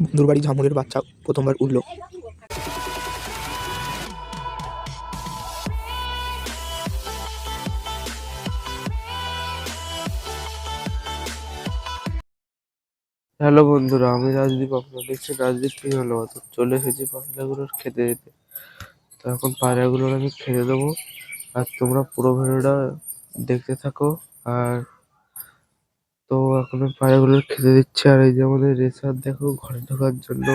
বন্ধুর বাড়ি ঝামুরের বাচ্চা প্রথমবার উঠল। হ্যালো বন্ধুরা, আমি রাজদীপ, আপনারা দেখছেন রাজদীপ কি হলো তো চলে এসেছি পায়রাগুলোর খেতে যেতে। তো এখন পায়রাগুলোর আমি খেতে দেবো। আর তোমরা পুরো ভিডিওটা দেখতে থাকো। আর তো এখন আমি পায়রাগুলোর খেতে দিচ্ছে আর এই যে আমাদের রেসার দেখো, ঘরে ঢোকার জন্য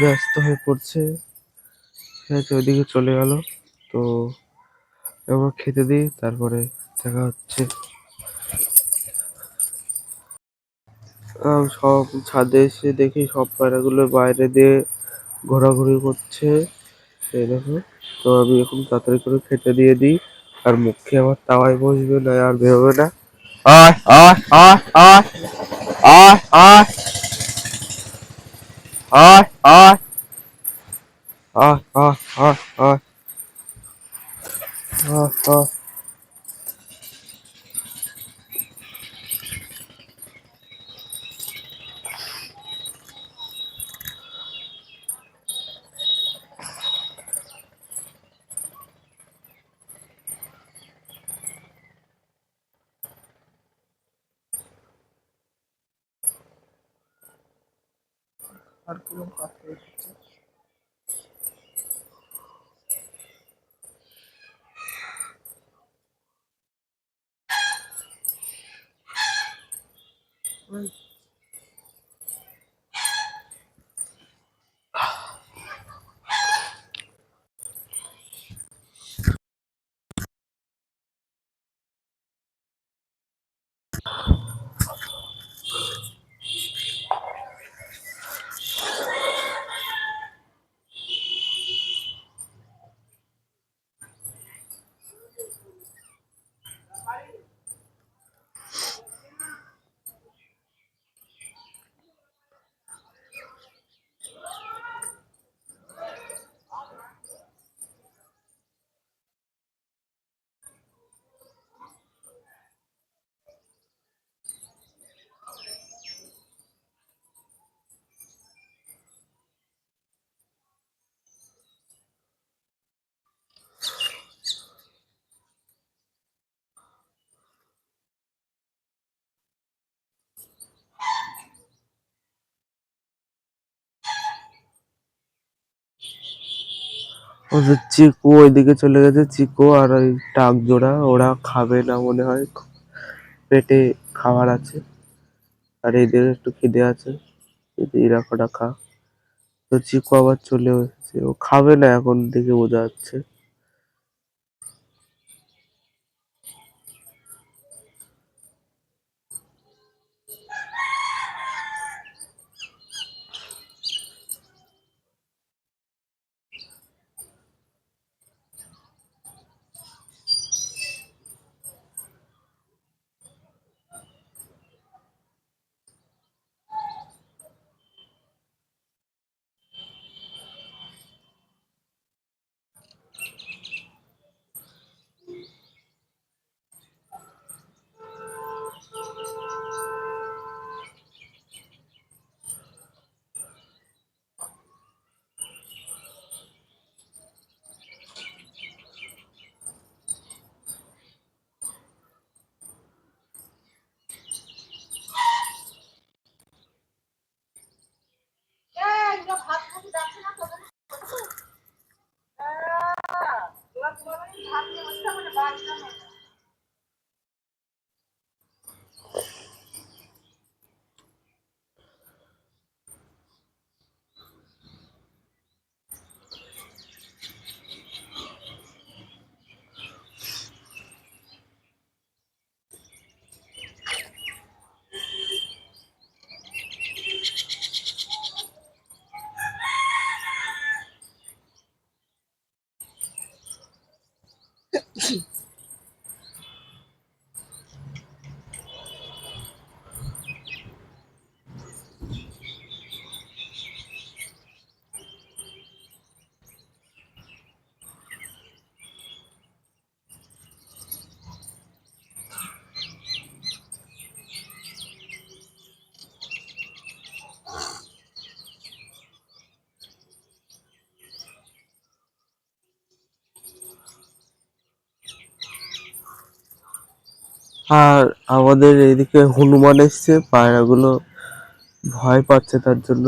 ব্যস্ত হয়ে পড়ছে। ঠিক আছে, ওইদিকে চলে গেল। তো আমরা খেতে দিই, তারপরে দেখা হচ্ছে। সব ছাদে এসে দেখি সব পায়রাগুলো বাইরে দিয়ে ঘোরাঘুরি করছে। এই দেখো, তো আমি এখন তাড়াতাড়ি করে খেতে দিয়ে দিই। আর মুখে আবার তাওয়ায় বসবে না, আর বেরোবে না। 啊啊啊啊啊啊啊啊啊啊啊啊啊啊 Arkulum patlayacak. Ay. চিকু ওইদিকে চলে গেছে, চিকু আর ওই টাক জোড়া, ওরা খাবে না মনে হয় পেটে খাবার আছে। আর এদের একটু খিদে আছে, যদি এরা কটা খা। তো চিকু আবার চলে এসেছে, ও খাবে না এখন, দেখে বোঝা যাচ্ছে। Exactamente. আর আমাদের এদিকে হনুমান এসছে পায়রাগুলো ভয় পাচ্ছে তার জন্য।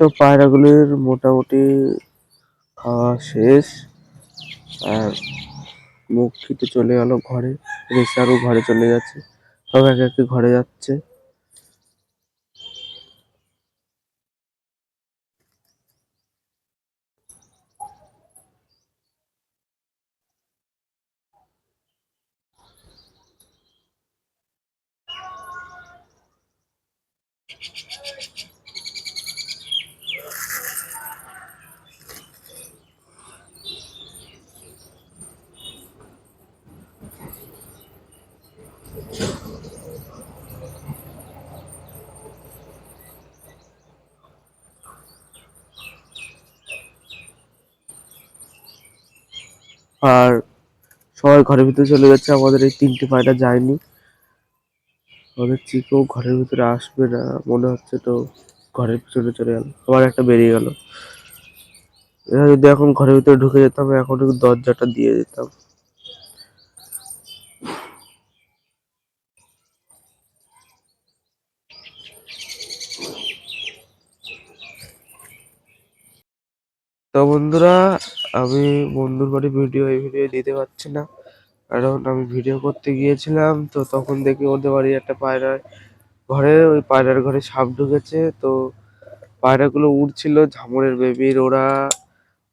তো পায়রাগুলির মোটামুটি খাওয়া শেষ। আর মুখ খেতে চলে গেল ঘরে। রেসারও ঘরে চলে যাচ্ছে সব এক একে ঘরে যাচ্ছে। আর সবাই ঘরের ভিতরে চলে যাচ্ছে, আমাদের এই তিনটে পায়রা যায়নি। আমাদের চিকো ঘরের ভিতরে আসবে না, মনে হচ্ছে তো ঘরের পিছনে চলে গেল। আবার একটা বেরিয়ে গেল। এরা যদি এখন ঘরের ভিতরে ঢুকে যেতাম, এখন দরজাটা দিয়ে দিতাম। তো বন্ধুরা আমি বন্ধুর বাড়ি ভিডিও এই ভিডিও দিতে পারছি না। কারণ আমি ভিডিও করতে গিয়েছিলাম, তো তখন দেখি ওদের বাড়ি একটা পায়রা ঘরে, ওই পায়রার ঘরে সাপ ঢুকেছে, তো পায়রাগুলো উড়ছিল, ঝামরের বেবির ওরা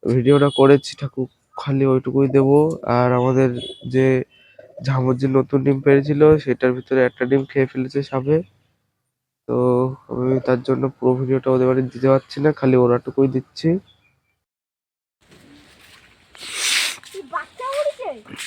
ভিডিওটা করেছি, ঠাকুর খালি ওইটুকুই দেবো। আর আমাদের যে ঝামর যে নতুন ডিম পেড়েছিল সেটার ভিতরে একটা ডিম খেয়ে ফেলেছে সাপে। তো আমি তার জন্য পুরো ভিডিওটা ওদের বাড়ি দিতে পারছি না, খালি ওরাটুকুই দিচ্ছি কি বাচ্চা উড়ছে বাচ্চা নামা বাচ্চা নামা বাচ্চা নামা হেই হেই হেই হেই আমাদের মা এসেছে কাকা কাকা কাকা কাকা এই বাচ্চা এই বাচ্চা তোমার ভাত নিয়ে গেছে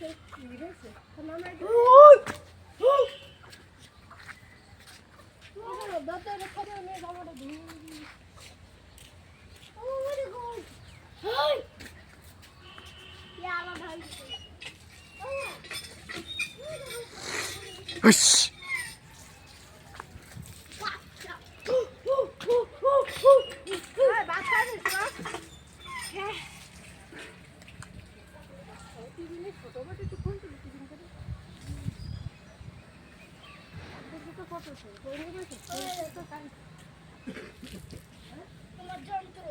গরুর গায়ে যে উড়েছে নামে দাঁতে রেখে দিয়ে নিয়ে জামাটা ধুয়ে দিই ওরে গো হাই ইয়া আমার ভাই বাচ্চা দিস না হ্যাঁ তোমার যন্ত্র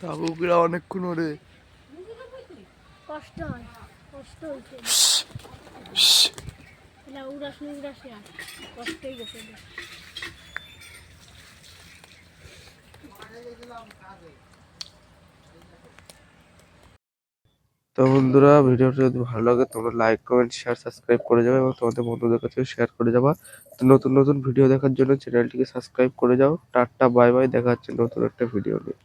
তাবুকরা অনেকক্ষণ ওরে কষ্ট হয় কষ্ট হয়েছে উড়াস উড়াস আর কষ্টই গেছে তো বন্ধুরা, ভিডিওটা যদি ভালো লাগে, তোমরা লাইক কমেন্ট শেয়ার সাবস্ক্রাইব করে যাবে এবং তোমাদের বন্ধুদের কাছেও শেয়ার করে যাবা। তো নতুন নতুন ভিডিও দেখার জন্য চ্যানেলটিকে সাবস্ক্রাইব করে যাও। টাটা বাই বাই দেখা হচ্ছে নতুন একটা ভিডিও নিয়ে।